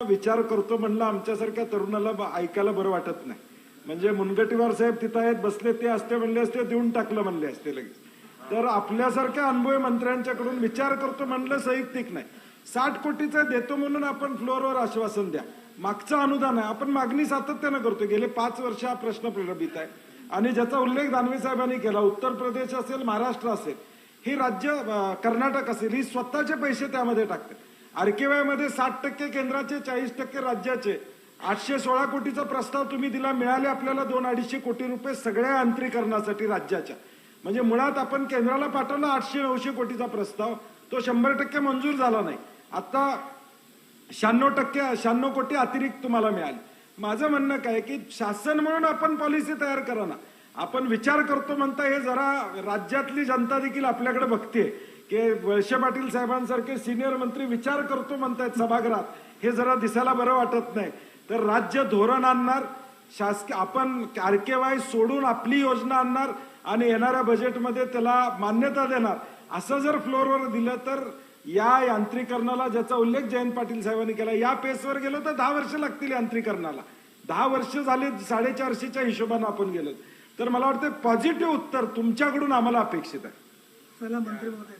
विचार करतो म्हणलं आमच्यासारख्या तरुणाला ऐकायला बरं वाटत नाही. म्हणजे मुनगटीवार साहेब तिथं आहेत बसले ते असते म्हणले असते देऊन टाकलं म्हणले असते लगेच. तर आपल्यासारख्या अनुभवी मंत्र्यांच्याकडून विचार करतो म्हणलं साहित्यिक नाही. साठ कोटीचं देतो म्हणून आपण फ्लोअरवर आश्वासन द्या. मागचं अनुदान आहे. आपण मागणी सातत्यानं करतो गेले पाच वर्ष हा प्रश्न प्रलंबित आहे. आणि ज्याचा उल्लेख दानवे साहेबांनी केला उत्तर प्रदेश असेल महाराष्ट्र असेल ही राज्य कर्नाटक असेल ही स्वतःचे पैसे त्यामध्ये टाकते आरकेवायमध्ये साठ टक्के केंद्राचे चाळीस टक्के राज्याचे. आठशे सोळा कोटीचा प्रस्ताव तुम्ही दिला मिळाले आपल्याला दोन अडीचशे कोटी रुपये सगळ्या यांत्रिकरणासाठी राज्याच्या. म्हणजे मुळात आपण केंद्राला पाठवला आठशे नऊशे कोटीचा प्रस्ताव तो शंभर टक्के मंजूर झाला नाही. आता शहाण्णव टक्के शहाण्णव कोटी अतिरिक्त तुम्हाला मिळाले. माझं म्हणणं काय की शासन म्हणून आपण पॉलिसी तयार करा ना. आपण विचार करतो म्हणता हे जरा राज्यातली जनता देखील आपल्याकडे बघते. की वळसे पाटील साहेबांसारखे सिनियर मंत्री विचार करतो म्हणतायत सभागृहात. हे जरा दिसायला बरं वाटत नाही. तर राज्य धोरण आणणार शासकीय आपण आरकेवाय सोडून आपली योजना आणणार आणि येणाऱ्या बजेटमध्ये त्याला मान्यता देणार. असं जर फ्लोअरवर दिलं तर या यांत्रिकरणाला ज्याचा उल्लेख जयंत पाटील साहेबांनी केला या पेसवर गेलो तर दहा वर्ष लागतील यांत्रिकरणाला. दहा वर्ष झाले साडेचारशेच्या हिशोबानं आपण गेलो. तर मला वाटतं पॉझिटिव्ह उत्तर तुमच्याकडून आम्हाला अपेक्षित आहे. चला मंत्री महोदय